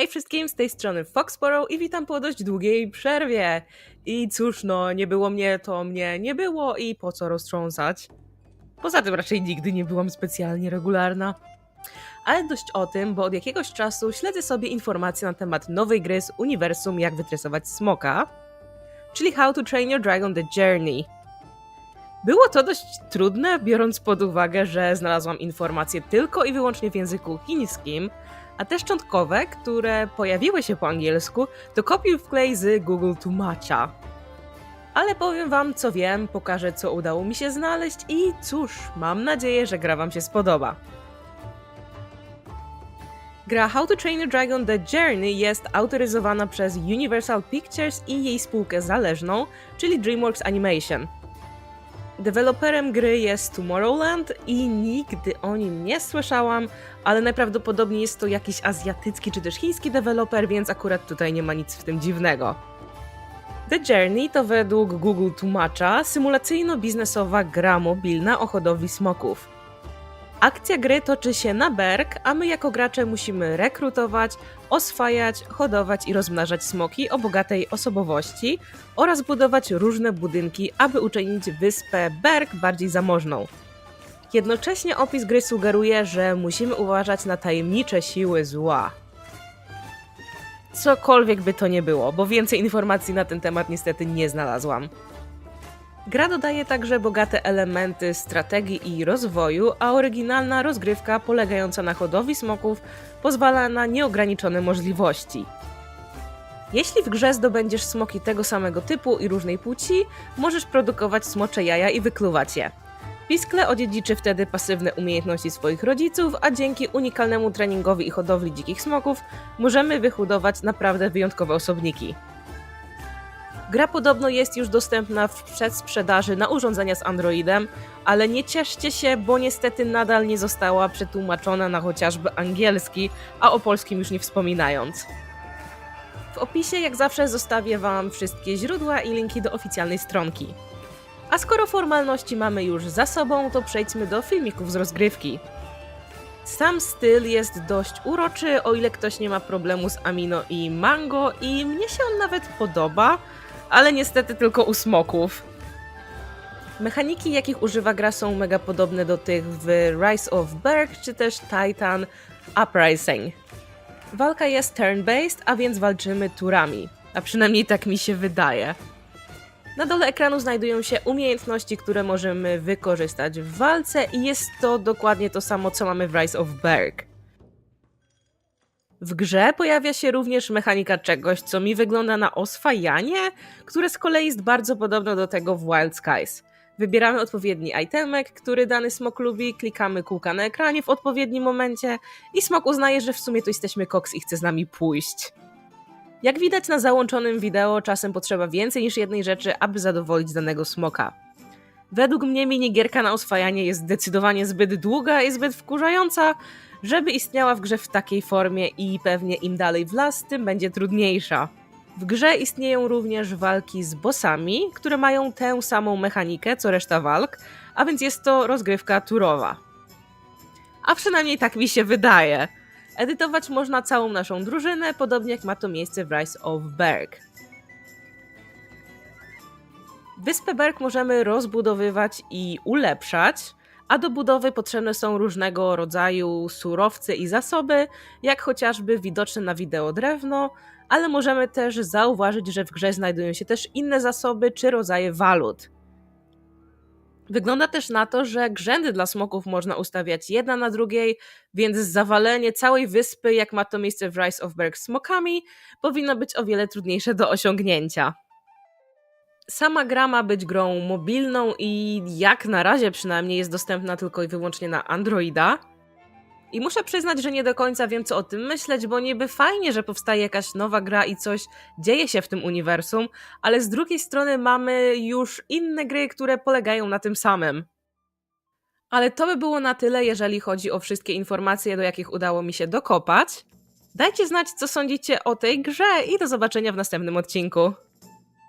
Hej wszystkim, z tej strony Foxborough i witam po dość długiej przerwie. I cóż, no, nie było mnie, to mnie nie było i po co roztrząsać. Poza tym raczej nigdy nie byłam specjalnie regularna. Ale dość o tym, bo od jakiegoś czasu śledzę sobie informacje na temat nowej gry z uniwersum Jak wytresować smoka, czyli How to Train Your Dragon The Journey. Było to dość trudne, biorąc pod uwagę, że znalazłam informacje tylko i wyłącznie w języku chińskim, a te szczątkowe, które pojawiły się po angielsku, to kopiuj wklej z Google Tłumacza. Ale powiem wam co wiem, pokażę co udało mi się znaleźć i cóż, mam nadzieję, że gra wam się spodoba. Gra How to Train Your Dragon The Journey jest autoryzowana przez Universal Pictures i jej spółkę zależną, czyli DreamWorks Animation. Deweloperem gry jest Tomorrowland i nigdy o nim nie słyszałam, ale najprawdopodobniej jest to jakiś azjatycki czy też chiński deweloper, więc akurat tutaj nie ma nic w tym dziwnego. The Journey to według Google tłumacza symulacyjno-biznesowa gra mobilna o hodowli smoków. Akcja gry toczy się na berg, a my jako gracze musimy rekrutować, oswajać, hodować i rozmnażać smoki o bogatej osobowości oraz budować różne budynki, aby uczynić wyspę Berg bardziej zamożną. Jednocześnie opis gry sugeruje, że musimy uważać na tajemnicze siły zła. Cokolwiek by to nie było, bo więcej informacji na ten temat niestety nie znalazłam. Gra dodaje także bogate elementy strategii i rozwoju, a oryginalna rozgrywka polegająca na hodowli smoków pozwala na nieograniczone możliwości. Jeśli w grze zdobędziesz smoki tego samego typu i różnej płci, możesz produkować smocze jaja i wykluwać je. Piskle odziedziczy wtedy pasywne umiejętności swoich rodziców, a dzięki unikalnemu treningowi i hodowli dzikich smoków możemy wyhodować naprawdę wyjątkowe osobniki. Gra podobno jest już dostępna w przedsprzedaży na urządzenia z Androidem, ale nie cieszcie się, bo niestety nadal nie została przetłumaczona na chociażby angielski, a o polskim już nie wspominając. W opisie jak zawsze zostawię Wam wszystkie źródła i linki do oficjalnej stronki. A skoro formalności mamy już za sobą, to przejdźmy do filmików z rozgrywki. Sam styl jest dość uroczy, o ile ktoś nie ma problemu z Amino i Mango i mnie się on nawet podoba, ale niestety tylko u smoków. Mechaniki, jakich używa gra, są mega podobne do tych w Rise of Berg czy też Titan Uprising. Walka jest turn-based, a więc walczymy turami, a przynajmniej tak mi się wydaje. Na dole ekranu znajdują się umiejętności, które możemy wykorzystać w walce i jest to dokładnie to samo, co mamy w Rise of Berg. W grze pojawia się również mechanika czegoś, co mi wygląda na oswajanie, które z kolei jest bardzo podobne do tego w Wild Skies. Wybieramy odpowiedni itemek, który dany smok lubi, klikamy kółka na ekranie w odpowiednim momencie i smok uznaje, że w sumie to jesteśmy koks i chce z nami pójść. Jak widać na załączonym wideo, czasem potrzeba więcej niż jednej rzeczy, aby zadowolić danego smoka. Według mnie minigierka na oswajanie jest zdecydowanie zbyt długa i zbyt wkurzająca, żeby istniała w grze w takiej formie i pewnie im dalej w las, tym będzie trudniejsza. W grze istnieją również walki z bossami, które mają tę samą mechanikę co reszta walk, a więc jest to rozgrywka turowa. A przynajmniej tak mi się wydaje. Edytować można całą naszą drużynę, podobnie jak ma to miejsce w Rise of Berg. Wyspę Berg możemy rozbudowywać i ulepszać, a do budowy potrzebne są różnego rodzaju surowce i zasoby, jak chociażby widoczne na wideo drewno, ale możemy też zauważyć, że w grze znajdują się też inne zasoby czy rodzaje walut. Wygląda też na to, że grzędy dla smoków można ustawiać jedna na drugiej, więc zawalenie całej wyspy, jak ma to miejsce w Rise of Berg smokami, powinno być o wiele trudniejsze do osiągnięcia. Sama gra ma być grą mobilną i jak na razie przynajmniej jest dostępna tylko i wyłącznie na Androida. I muszę przyznać, że nie do końca wiem, co o tym myśleć, bo niby fajnie, że powstaje jakaś nowa gra i coś dzieje się w tym uniwersum, ale z drugiej strony mamy już inne gry, które polegają na tym samym. Ale to by było na tyle, jeżeli chodzi o wszystkie informacje, do jakich udało mi się dokopać. Dajcie znać, co sądzicie o tej grze i do zobaczenia w następnym odcinku.